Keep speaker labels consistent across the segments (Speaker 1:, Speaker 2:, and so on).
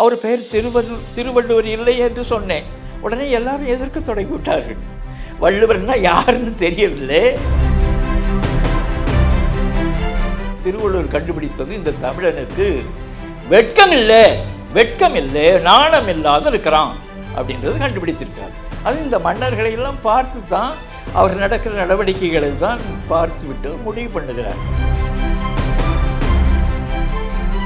Speaker 1: அவர் பெயர் திருவள்ளு திருவள்ளுவர் இல்லை என்று சொன்னேன். உடனே எல்லாரும் எதிர்க்க தொடங்கிவிட்டார்கள். வள்ளுவர்னா யாருன்னு தெரியவில்லை. திருவள்ளுவர் கண்டுபிடித்தது இந்த தமிழனுக்கு வெட்கம் இல்லை வெட்கம் இல்லை நாணம் இல்லாத இருக்கிறான் அப்படின்றது கண்டுபிடித்திருக்கார் அது இந்த மன்னர்களை எல்லாம் பார்த்து தான் அவர் நடக்கிற நடவடிக்கைகளை தான் பார்த்து விட்டு முடிவு பண்ணுகிறார்.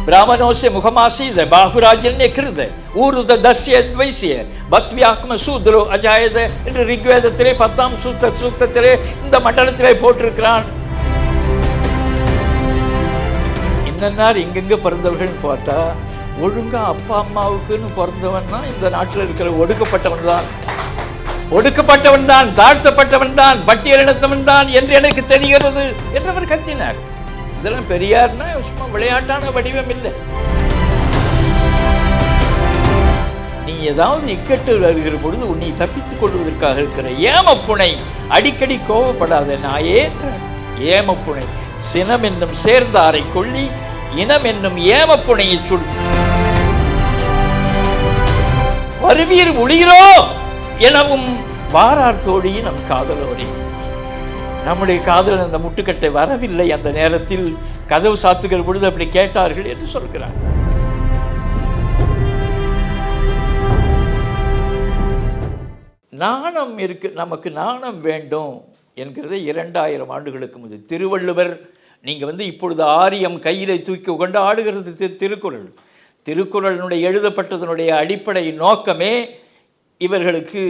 Speaker 1: બ્રાહ્મણોશે મુખમાસીદ બાહુરાજન્ય கிருத ஊருத தசிய துவைசிய பத்வியாத்ம சூத்ரோ அஜாயத என்று ரிக்வேதத்திலே பத்தாம் சூத்த சூத்தத்திலே இந்த மண்டலத்திலே போட்டிருக்கிறான் இன்னன்னார் எங்கெங்கே பிறந்தவர்கள்னு பார்த்தா ஒழுங்கா அப்பா அம்மாவுக்குன்னு பிறந்தவன் தான் இந்த நாட்டில் இருக்கிற ஒடுக்கப்பட்டவன் தான் ஒடுக்கப்பட்டவன் தான் தாழ்த்தப்பட்டவன் தான் பட்டியலினத்தவன் தான் என்று எனக்கு தெரிகிறது என்றவர் கத்தினார் இதெல்லாம் பெரியார்னா சும்மா விளையாட்டான வடிவம் இல்லை. நீ ஏதாவது இக்கட்டு வருகிற பொழுது உன்னை தப்பித்துக் கொள்வதற்காக இருக்கிற ஏமப்புனை அடிக்கடி கோபப்படாத நாயே ஏமப்புனை. சினம் என்னும் சேர்ந்தாரை கொள்ளி இனம் என்னும் ஏமப்புனையை சொல் வருவீர் ஒளிகிறோம் எனவும் வாரார் தோழியும் நம் காதலோரே. நம்முடைய காதல் அந்த முட்டுக்கட்டை வரவில்லை அந்த நேரத்தில் கதவு சாத்துகிற பொழுது அப்படி கேட்டார்கள் என்று சொல்கிறார். நாணம் இருக்கு நமக்கு நாணம் வேண்டும் என்கிறது இரண்டாயிரம் ஆண்டுகளுக்கு முதல் திருவள்ளுவர் நீங்கள் வந்து இப்பொழுது ஆரியம் கையிலே தூக்கி கொண்டு ஆடுகிறது திரு திருக்குறள். திருக்குறளினுடைய எழுதப்பட்டதனுடைய அடிப்படை நோக்கமே இவர்களுக்கு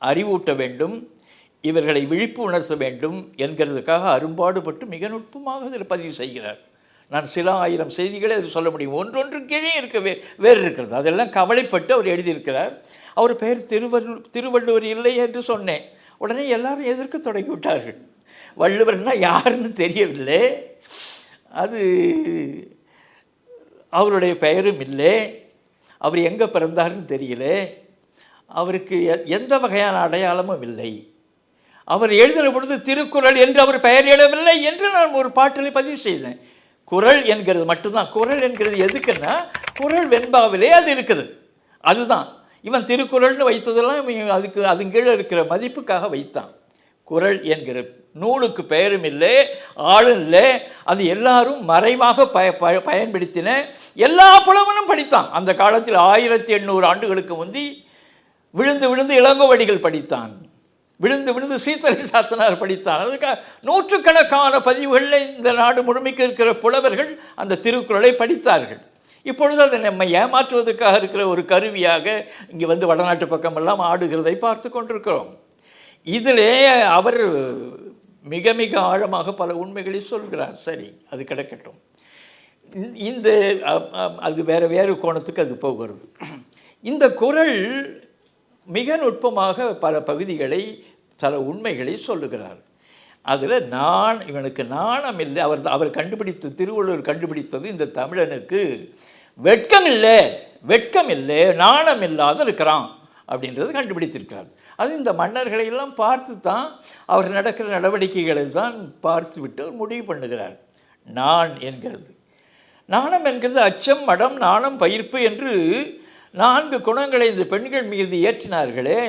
Speaker 1: அறிவூட்ட வேண்டும் இவர்களை விழிப்பு உணர்த்த வேண்டும் என்கிறதுக்காக அரும்பாடுபட்டு மிக நுட்பமாக இதில் பதிவு செய்கிறார். நான் சில ஆயிரம் செய்திகளை அதில் சொல்ல முடியும். ஒன்றொன்று கீழே இருக்க வே வேறு இருக்கிறது. அதெல்லாம் கவலைப்பட்டு அவர் எழுதியிருக்கிறார். அவர் பெயர் திருவள்ளு திருவள்ளுவர் இல்லை என்று சொன்னேன். உடனே எல்லாரும் எதிர்க்க தொடங்கி விட்டார்கள் வள்ளுவர்னா யாருன்னு தெரியவில்லை. அது அவருடைய பெயரும் இல்லை. அவர் எங்கே பிறந்தாருன்னு தெரியல. அவருக்கு எ- எந்த வகையான அடையாளமும் இல்லை. அவர் எழுதின பொழுது திருக்குறள் என்று அவர் பெயரிடவில்லை என்று நான் ஒரு பாட்டில் பதிவு செய்தேன். குறள் என்கிறது மட்டும்தான். குறள் என்கிறது எதுக்குன்னா குறள் வெண்பாவிலே அது இருக்குது. அதுதான். இவன் திருக்குறள்னு வைத்ததெல்லாம் அதுக்கு அது கீழே இருக்கிற மதிப்புக்காக வைத்தான். குறள் என்கிற நூலுக்கு பெயரும் இல்லை ஆளும் இல்லை. அது எல்லாரும் மறைவாக பய ப- பயன்படுத்தின எல்லா புலவனும் படித்தான். அந்த காலத்தில் ஆயிரத்தி எண்ணூறு ஆண்டுகளுக்கு முந்தி விழுந்து விழுந்து இளங்கோவடிகள் படித்தான். விழுந்து விழுந்து சீத்தலை சாத்தனார் படித்தார். அதுக்காக நூற்றுக்கணக்கான பதிவுகளில் இந்த நாடு முழுமைக்கு இருக்கிற புலவர்கள் அந்த திருக்குறளை படித்தார்கள். இப்பொழுது அதை நம்மை ஏமாற்றுவதற்காக இருக்கிற ஒரு கருவியாக இங்கே வந்து வடநாட்டு பக்கமெல்லாம் ஆடுகிறதை பார்த்து கொண்டிருக்கிறோம். இதிலே அவர் மிக மிக ஆழமாக பல உண்மைகளை சொல்கிறார். சரி அது கிடக்கட்டும். இந்த- இந்த அது வேறு வேறு கோணத்துக்கு அது போகிறது. இந்த குறள் மிக நுட்பமாக பல பகுதிகளை சில உண்மைகளை சொல்லுகிறார். அதில் நான் இவனுக்கு நாணம் இல்லை. அவர் அவர் கண்டுபிடித்த திருவள்ளுவர் கண்டுபிடித்தது இந்த தமிழனுக்கு வெட்கம் இல்லை வெட்கம் இல்லை நாணம் இல்லாத இருக்கிறான் அப்படின்றது கண்டுபிடித்திருக்கிறார். அது இந்த மன்னர்களை எல்லாம் பார்த்து தான் அவர் நடக்கிற நடவடிக்கைகளை தான் பார்த்து விட்டு முடிவு பண்ணுகிறார். நான் என்கிறது. நாணம் என்கிறது அச்சம் மடம் நாணம் பயிர்ப்பு என்று நான்கு குணங்களை இந்த பெண்கள் மீது ஏற்றினார்களே.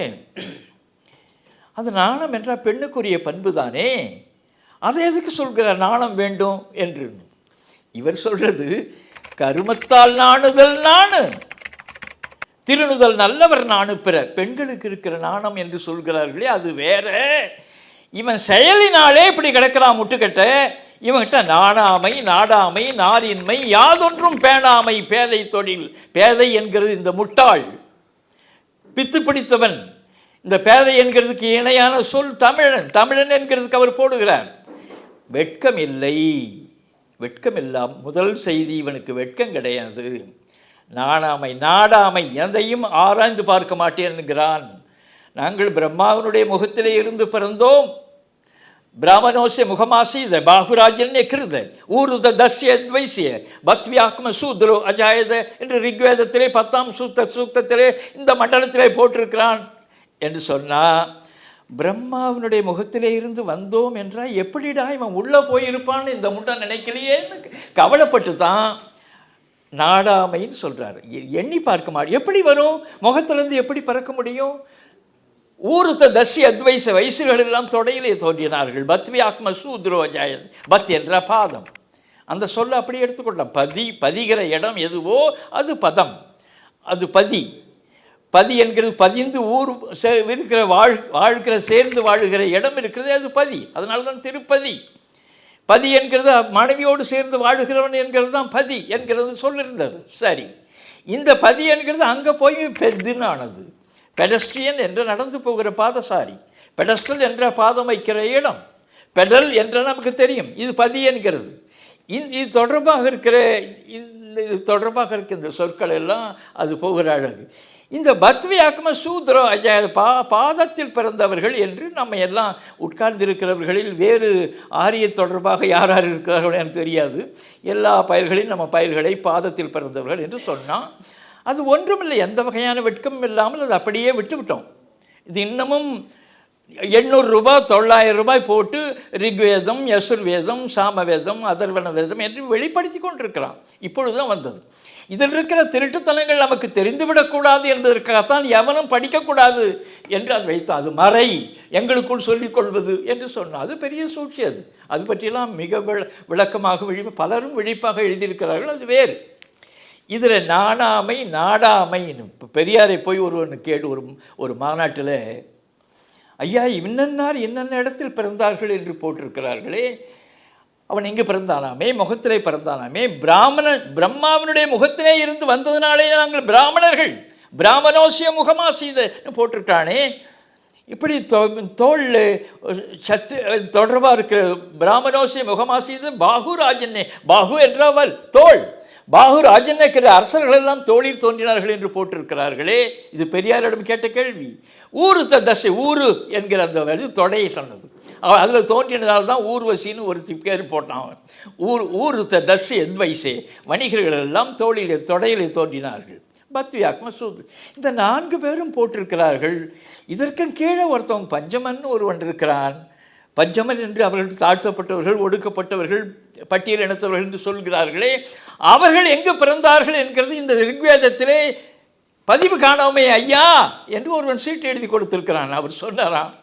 Speaker 1: அது நாணம் என்றால் பெண்ணுக்குரிய பண்பு தானே அதை எதுக்கு சொல்கிற நாணம் வேண்டும் என்று. இவர் சொல்றது கருமத்தால் நாணுதல் நாணு திருணுதல் நல்லவர் நாணு பிற. பெண்களுக்கு இருக்கிற நாணம் என்று சொல்கிறார்களே அது வேற. இவன் செயலினாலே இப்படி கிடக்கிறான் முட்டுக்கட்ட. இவன்கிட்ட நாணாமை நாடாமை நாரின்மை யாதொன்றும் பேணாமை பேதை தொழில் பேதை என்கிறது இந்த முட்டாள். பித்து பிடித்தவன் இந்த பேதை என்கிறதுக்கு இணையான சொல் தமிழன். தமிழன் என்கிறதுக்கு அவர் போடுகிறார். வெட்கம் இல்லை வெட்கம் இல்லாம் முதல் செய்தி இவனுக்கு வெட்கம் கிடையாது. நாணாமை நாடாமை எதையும் ஆராய்ந்து பார்க்க மாட்டேன் என்கிறான். நாங்கள் பிரம்மாவனுடைய முகத்திலே இருந்து பிறந்தோம். பிராமணோசிய முகமாசீத பாகுராஜன்ய கிருத ஊருத தஸ்ய துவைசிய பக்தியாத்ம சூத்ரோ அஜாயத என்று ரிக்வேதத்திலே பத்தாம் சூத்த சூத்தத்திலே இந்த மண்டலத்திலே போட்டிருக்கிறான். என்று சொன்னால் பிரம்மாவினுடைய முகத்திலே இருந்து வந்தோம் என்றால் எப்படிடா இவன் உள்ளே போயிருப்பான்னு இந்த முட்டை நினைக்கலையேன்னு கவலைப்பட்டு தான் நாடாமைன்னு சொல்கிறார் எண்ணி பார்க்க மாட்டோம் எப்படி வரும்? முகத்திலேருந்து எப்படி பறக்க முடியும்? ஊருத்த தசி அத்வைச வயசுகளெல்லாம் தொடையிலே தோன்றினார்கள். பத்வி ஆத்ம சூத்ரோஜாய பத் என்ற பாதம். அந்த சொல்ல அப்படி எடுத்துக்கொள்ளலாம். பதி பதிகிற இடம் எதுவோ அது பதம். அது பதி. பதி என்கிறது பதிந்து ஊர் சே- இருக்கிற வாழ் வாழ்கிற சேர்ந்து வாழுகிற இடம் இருக்கிறதே அது பதி. அதனால தான் திருப்பதி. பதி என்கிறது மனைவியோடு சேர்ந்து வாழுகிறவன் என்கிறது தான் பதி என்கிறது சொல்லிருந்தது. சரி. இந்த பதி என்கிறது அங்கே போய் பெத்துன்னு ஆனது பெடஸ்ட்ரியன் என்று நடந்து போகிற பாதசாரி. பெடஸ்டல் என்ற பாதம் வைக்கிற இடம். பெடல் என்ற நமக்கு தெரியும். இது பதி என்கிறது. இந்த இது தொடர்பாக இருக்கிற இந்த இது தொடர்பாக இருக்கிற இந்த சொற்கள் எல்லாம் அது போகிற அழகு. இந்த பத்வி சூத்ரோ ஐயா பா பாதத்தில் பிறந்தவர்கள் என்று நம்ம எல்லாம் உட்கார்ந்திருக்கிறவர்களில் வேறு ஆரிய தொடர்பாக யார் யார் இருக்கிறார்கள் எனக்கு தெரியாது. எல்லா பயிர்களையும் நம்ம பயிர்களை பாதத்தில் பிறந்தவர்கள் என்று சொன்னால் அது ஒன்றுமில்லை எந்த வகையான வெட்கமும் இல்லாமல் அது அப்படியே விட்டுவிட்டோம். இது இன்னமும் எண்ணூறு ரூபாய் தொள்ளாயிரம் ரூபாய் போட்டு ரிக்வேதம் யசுர்வேதம் சாமவேதம் அதர்வன வேதம் என்று வெளிப்படுத்தி கொண்டிருக்கிறான். இப்பொழுது தான் வந்தது. இதில் இருக்கிற திருட்டுத்தனங்கள் நமக்கு தெரிந்துவிடக்கூடாது என்பதற்காகத்தான் எவனும் படிக்கக்கூடாது என்று அது வைத்தான். அது மறை எங்களுக்குள் சொல்லிக்கொள்வது என்று சொன்னால் அது பெரிய சூழ்ச்சி அது. அது பற்றியெல்லாம் மிக விள விளக்கமாக விழி பலரும் விழிப்பாக எழுதியிருக்கிறார்கள். அது வேறு. இதில் நாணாமை நாடாமைன்னு இப்போ பெரியாரை போய் ஒருவன் கேடு ஒரு ஒரு மாநாட்டில் ஐயா இன்னன்னார் என்னென்ன இடத்தில் பிறந்தார்கள் என்று போட்டிருக்கிறார்களே. அவன் எங்கே பிறந்தானாமே முகத்திலே பிறந்தானாமே. பிராமணன் பிரம்மாவனுடைய முகத்திலே இருந்து வந்ததுனாலே நாங்கள் பிராமணர்கள். பிராமணோசிய முகமாசீதன்னு போட்டிருக்கானே. இப்படி தோ தோளில் சத்து தொடர்பாக இருக்கிற பிராமணோசிய முகமாசீத பாகு ராஜன்னே பாகு என்றவள் தோள். பாகு ராஜன்னைக்கிற அரசர்கள் எல்லாம் தோழில் தோன்றினார்கள் என்று போட்டிருக்கிறார்களே. இது பெரியாரிடம் கேட்ட கேள்வி. ஊரு த தசை ஊரு என்கிற அந்த இது தொடையை சொன்னது. அவன் அதில் தோன்றினதால் தான் ஊர்வசின்னு ஒரு பேர் போட்டான் அவன். ஊர் ஊரு த தசை வயசே. வணிகர்கள் எல்லாம் தோழிலே தொடையிலே தோன்றினார்கள். பக்தி ஆத்மசூத் இந்த நான்கு பேரும் போட்டிருக்கிறார்கள். இதற்கும் கீழே ஒருத்தவன் பஞ்சமன் ஒருவன் இருக்கிறான். பஞ்சமன் என்று அவர்கள் தாழ்த்தப்பட்டவர்கள் ஒடுக்கப்பட்டவர்கள் பட்டியல் இனத்தவர்கள் என்று சொல்கிறார்களே அவர்கள் எங்கு பிறந்தார்கள் என்கிறது இந்த ரிக்வேதத்திலே பதிவு காணாமே ஐயா என்று ஒருவன் சீட்டு எழுதி கொடுத்திருக்கிறான். அவர் சொன்னாராம்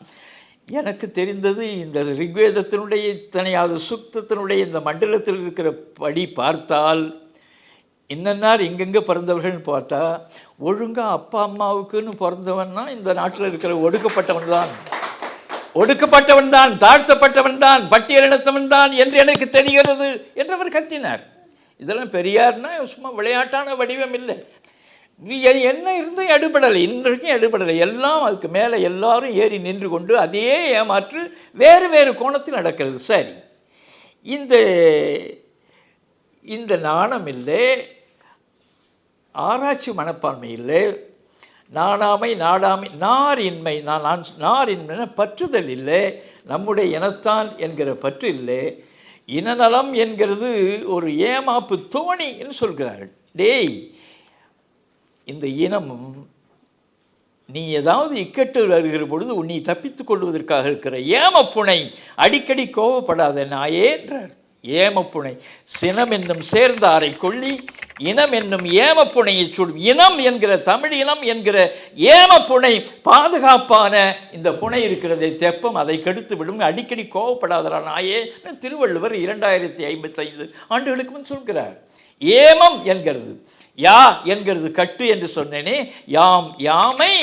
Speaker 1: எனக்கு தெரிந்தது இந்த ரிக்வேதத்தினுடைய இத்தனையாவது சுக்தத்தினுடைய இந்த மண்டலத்தில் இருக்கிற படி பார்த்தால் இன்னன்னார் எங்கெங்கே பிறந்தவர்கள்னு பார்த்தா ஒழுங்காக அப்பா அம்மாவுக்குன்னு பிறந்தவன்னா இந்த நாட்டில் இருக்கிற ஒடுக்கப்பட்டவன் தான் ஒடுக்கப்பட்டவன் தான் தாழ்த்தப்பட்டவன் தான் பட்டியலினத்தவன் தான் என்று எனக்கு தெரிகிறது என்று அவர் கத்தினார். இதெல்லாம் பெரியார்னா சும்மா விளையாட்டான வடிவம் இல்லை. என்ன இருந்தும் எடுபடலை? இன்றைக்கும் எடுபடலை. எல்லாம் அதுக்கு மேலே எல்லாரும் ஏறி நின்று கொண்டு அதே ஏமாற்று வேறு வேறு கோணத்தில் நடக்கிறது. சரி. இந்த இந்த நாணம் இல்லை. ஆராய்ச்சி மனப்பான்மை இல்லை. நாணாமை நாடாமை நாரின்மை நான் நான் நாரின்மை பற்றுதல் இல்லை நம்முடைய இனத்தான் என்கிற பற்று இல்லை. இனநலம் என்கிறது ஒரு ஏமாப்பு தோணி என்று சொல்கிறார்கள். டேய் இந்த இனமும் நீ ஏதாவது இக்கட்டு வருகிற பொழுது உன்னை தப்பித்துக் கொள்வதற்காக இருக்கிற ஏமப்புனை அடிக்கடி கோவப்படாத நாயே என்றார். ஏமப்புனை சினம் என்னும் சேர்ந்தாரை கொள்ளி இனம் என்னும் ஏமப்புனையை சுடும். இனம் என்கிற தமிழ் இனம் என்கிற ஏமப்புனை பாதுகாப்பான இந்த புனை இருக்கிறதை தெப்பம் அதை கெடுத்து விடும். அடிக்கடி கோவப்படாதரா நாயே. திருவள்ளுவர் இரண்டாயிரத்தி ஐம்பத்தைந்து ஆண்டுகளுக்கு முன் சொல்கிறார். ஏமம் என்கிறது. யா என்கிறது கட்டு என்று சொன்னேனே. யாம் யாமை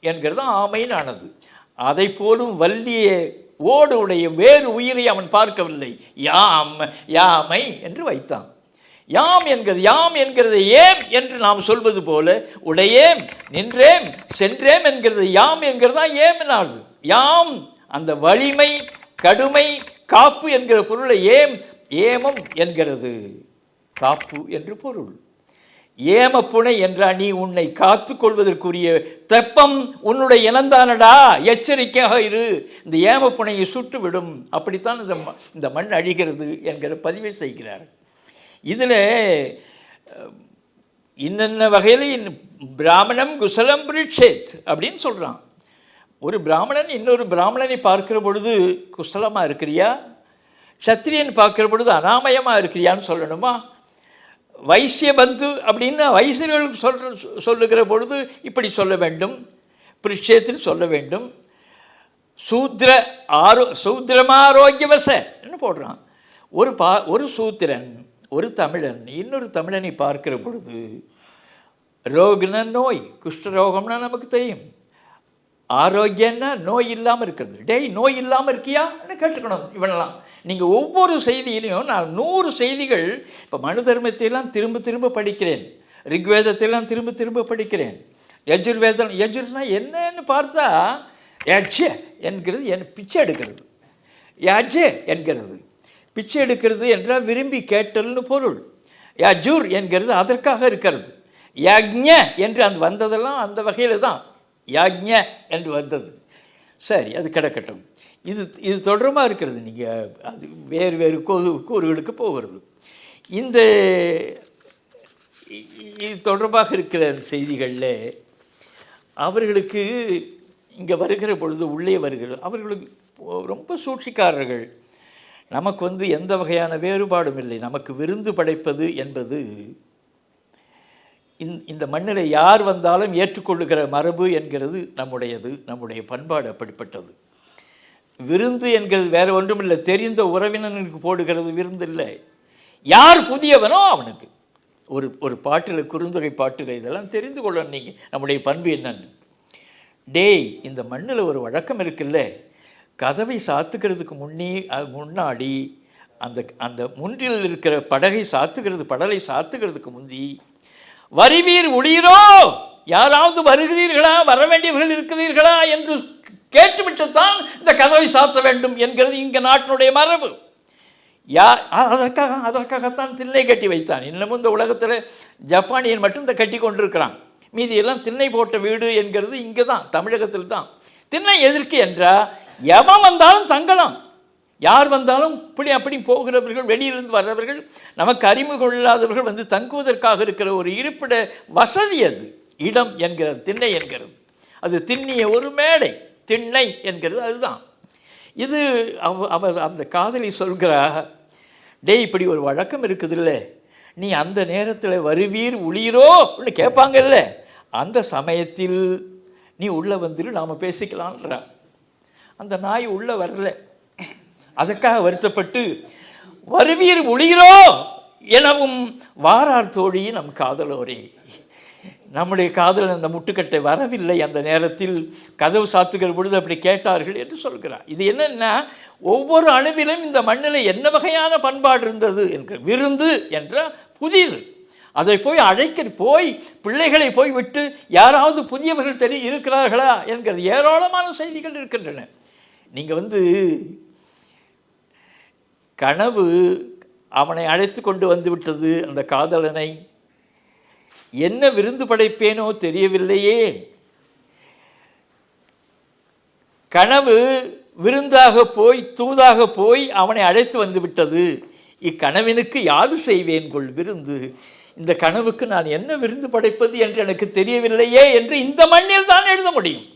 Speaker 1: என்கிறது ஆமைன்னு ஆனது அதை போலும் வள்ளியே ஓடு உடைய வேறு உயிரை அவன் பார்க்கவில்லை. யாம் யாமை என்று வைத்தான். யாம் என்கிறது யாம் என்கிறது ஏம் என்று நாம் சொல்வது போல உடையேம் நின்றேம் சென்றேம் என்கிறது யாம் என்கிறது தான் யாம் அந்த வலிமை கடுமை காப்பு என்கிற பொருளை ஏம் ஏமம் என்கிறது. காப்பு என்று பொருள். ஏமப்புனை என்றா நீ உன்னை காத்து கொள்வதற்குரிய தெப்பம் உன்னுடைய இனந்தானடா எச்சரிக்கையாக இரு. இந்த ஏமப்புனையை சுட்டுவிடும். அப்படித்தான் இந்த ம- இந்த மண் அழிகிறது என்கிற பதிவை செய்கிறார் இதில் இன்னென்ன வகையில் பிராமணம் குசலம் பிரிட்சேத் அப்படின்னு சொல்கிறான் ஒரு பிராமணன் இன்னொரு பிராமணனை பார்க்கிற பொழுது குசலமாக இருக்கிறியா? சத்திரியன் பார்க்குற பொழுது அனாமயமாக இருக்கிறியான்னு சொல்லணுமா? வைசிய பந்து அப்படின்னு வைசியர்களுக்கு சொல்ற சொல்லுகிற பொழுது இப்படி சொல்ல வேண்டும். பிரிஷேத்தில் சொல்ல வேண்டும். சூத்திர ஆரோ சூத்திரமாரோக்கியவசன்னு போடுறான். ஒரு பா ஒரு சூத்திரன் ஒரு தமிழன் இன்னொரு தமிழனை பார்க்கிற பொழுது ரோகன நோய் குஷ்டரோகம்னா நமக்கு தெரியும். ஆரோக்கியன்னா நோய் இல்லாமல் இருக்கிறது. டேய் நோய் இல்லாமல் இருக்கியான்னு கேட்டுக்கணும் இவனெல்லாம்? நீங்கள் ஒவ்வொரு செய்தியிலையும் நான் நூறு செய்திகள் இப்போ மனு தர்மத்தையெல்லாம் திரும்ப திரும்ப படிக்கிறேன். ரிக்வேதத்தையெல்லாம் திரும்ப திரும்ப படிக்கிறேன். யஜுர்வேதம் யஜுர்னா என்னன்னு பார்த்தா யட்ச என்கிறது என் பிச்சை எடுக்கிறது. யஜ என்கிறது. பிச்சை எடுக்கிறது என்றால் விரும்பி கேட்டல்னு பொருள். யஜுர் என்கிறது அதற்காக இருக்கிறது. யக்ஞ என்று அந்த வந்ததெல்லாம் அந்த வகையில் தான். யாக்ஞ என்று வந்தது. சரி அது கிடக்கட்டும். இது இது தொடர்பாக இருக்கிறது. நீங்கள் அது வேறு வேறு கூறு கூறுகளுக்கு போகிறது. இந்த இது தொடர்பாக இருக்கிற செய்திகளில் அவர்களுக்கு இங்கே வருகிற பொழுது உள்ளே வருகிற அவர்களுக்கு ரொம்ப சூழ்ச்சிக்காரர்கள். நமக்கு வந்து எந்த வகையான வேறுபாடும் இல்லை. நமக்கு விருந்து படைப்பது என்பது இந்த இந்த மண்ணில் யார் வந்தாலும் ஏற்றுக்கொள்ளுகிற மரபு என்கிறது நம்முடையது நம்முடைய பண்பாடு அப்படிப்பட்டது. விருந்து என்கிறது வேற ஒன்றும் இல்லை. தெரிந்த உறவினனுக்கு போடுகிறது விருந்து இல்லை. யார் புதியவனோ அவனுக்கு. ஒரு ஒரு பாட்டில் குறுந்தொகை பாட்டுகள் இதெல்லாம் தெரிந்து கொள்ளணும் நீங்கள் நம்முடைய பண்பு என்னன்னு. டேய் இந்த மண்ணில் ஒரு வழக்கம் இருக்குல்ல. கதவை சாத்துக்கிறதுக்கு முன்னே அது முன்னாடி அந்த அந்த முன்றில் இருக்கிற படகை சாத்துகிறது படலை சாத்துக்கிறதுக்கு முந்தி வருவீர் உளிரோ யாராவது வருகிறீர்களா? வர வேண்டியவர்கள் இருக்கிறீர்களா? என்று கேட்டுவிட்டுத்தான் இந்த கதவை சாத்த வேண்டும் என்கிறது இங்கே நாட்டினுடைய மரபு. யா அதற்காக அதற்காகத்தான் திண்ணை கட்டி வைத்தான். இன்னமும் இந்த உலகத்தில் ஜப்பானியன் மட்டும் இந்த கட்டி கொண்டிருக்கிறான். மீதியெல்லாம் திண்ணை போட்ட வீடு என்கிறது இங்கே தான் தமிழகத்தில் தான் திண்ணை எதற்கு என்றால் எவன் வந்தாலும் தங்கலாம். யார் வந்தாலும் இப்படி அப்படி போகிறவர்கள் வெளியிலிருந்து வர்றவர்கள் நமக்கு அறிமுகம் இல்லாதவர்கள் வந்து தங்குவதற்காக இருக்கிற ஒரு இருப்பிட வசதி அது. இடம் என்கிறது திண்ணை என்கிறது. அது திண்ணிய ஒரு மேடை திண்ணை என்கிறது அதுதான். இது அவ அவர் அந்த காதலி சொல்கிறா டேய் இப்படி ஒரு வழக்கம் இருக்குதுல்ல. நீ அந்த நேரத்தில் வருவீர் உளிரோன்னு கேட்பாங்கல்ல. அந்த சமயத்தில் நீ உள்ளே வந்துரு நாம் பேசிக்கலான்றா அந்த நாய் உள்ளே வரல. அதற்காக வருத்தப்பட்டு வருவீர் ஒளிகிறோ எனவும் வாரார் தோழி நம் காதலோரே. நம்முடைய காதலன் அந்த முட்டுக்கட்டை வரவில்லை. அந்த நேரத்தில் கதவு சாத்துகிற பொழுது அப்படி கேட்டார்கள் என்று சொல்கிறார். இது என்னென்னா ஒவ்வொரு அணுவிலும் இந்த மண்ணில் என்ன வகையான பண்பாடு இருந்தது என்கிற விருந்து என்ற புதியது அதை போய் அழைக்க போய் பிள்ளைகளை போய் விட்டு யாராவது புதியவர்கள் தெரிய இருக்கிறார்களா என்கிறது ஏராளமான செய்திகள் இருக்கின்றன. நீங்கள் வந்து கனவு அவனை அழைத்து கொண்டு வந்து விட்டது அந்த காதலனை. என்ன விருந்து படைப்பேனோ தெரியவில்லையே. கனவு விருந்தாக போய் தூதாக போய் அவனை அழைத்து வந்து விட்டது. இக்கனவினுக்கு யாது செய்வேன் கொள் விருந்து? இந்த கனவுக்கு நான் என்ன விருந்து படைப்பது என்று எனக்கு தெரியவில்லையே என்று இந்த மண்ணில் தான் எழுத முடியும்.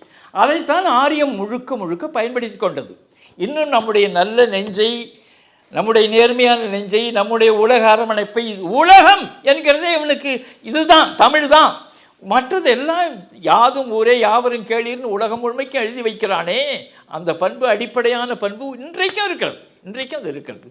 Speaker 1: அதைத்தான் ஆரியம் முழுக்க முழுக்க பயன்படுத்தி கொண்டது. இன்னும் நம்முடைய நல்ல நெஞ்சை நம்முடைய நேர்மையான நெஞ்சை நம்முடைய உலக அரவணைப்பை உலகம் என்கிறதே இவனுக்கு இதுதான் தமிழ் தான் மற்றது எல்லாம் யாதும் ஊரே யாவரும் கேளீர்னு உலகம் முழுமைக்கும் எழுதி வைக்கிறானே. அந்த பண்பு அடிப்படையான பண்பு இன்றைக்கும் இருக்கிறது. இன்றைக்கும் அது இருக்கிறது.